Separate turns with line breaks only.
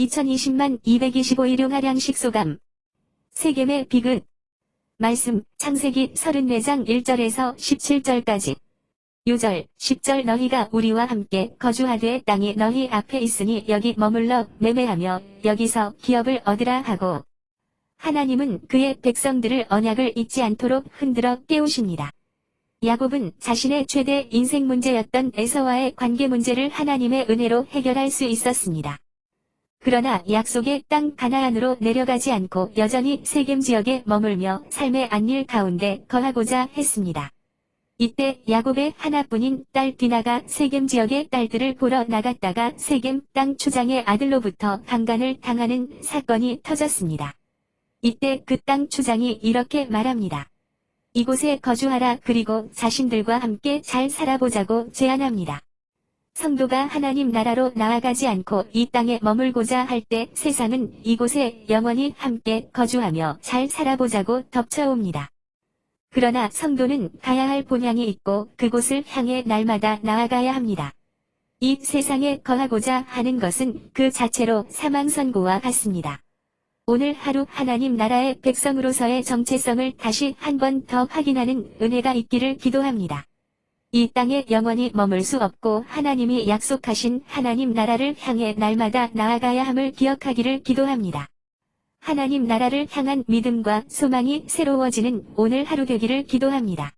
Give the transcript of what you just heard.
2020만 225일용 하량 식 소감. 세겜의 비극. 말씀, 창세기 34장 1절에서 17절까지. 요절, 10절 너희가 우리와 함께 거주하되 땅이 너희 앞에 있으니 여기 머물러 매매하며 여기서 기업을 얻으라 하고 하나님은 그의 백성들을 언약을 잊지 않도록 흔들어 깨우십니다. 야곱은 자신의 최대 인생 문제였던 에서와의 관계 문제를 하나님의 은혜로 해결할 수 있었습니다. 그러나 약속의 땅 가나안으로 내려가지 않고 여전히 세겜 지역에 머물며 삶의 안일 가운데 거하고자 했습니다. 이때 야곱의 하나뿐인 딸 디나가 세겜 지역의 딸들을 보러 나갔다가 세겜 땅 추장의 아들로부터 강간을 당하는 사건이 터졌습니다. 이때 그 땅 추장이 이렇게 말합니다. 이곳에 거주하라 그리고 자신들과 함께 잘 살아보자고 제안합니다. 성도가 하나님 나라로 나아가지 않고 이 땅에 머물고자 할 때 세상은 이곳에 영원히 함께 거주하며 잘 살아보자고 덮쳐옵니다. 그러나 성도는 가야 할 본향이 있고 그곳을 향해 날마다 나아가야 합니다. 이 세상에 거하고자 하는 것은 그 자체로 사망 선고와 같습니다. 오늘 하루 하나님 나라의 백성으로서의 정체성을 다시 한 번 더 확인하는 은혜가 있기를 기도합니다. 이 땅에 영원히 머물 수 없고 하나님이 약속하신 하나님 나라를 향해 날마다 나아가야 함을 기억하기를 기도합니다. 하나님 나라를 향한 믿음과 소망이 새로워지는 오늘 하루 되기를 기도합니다.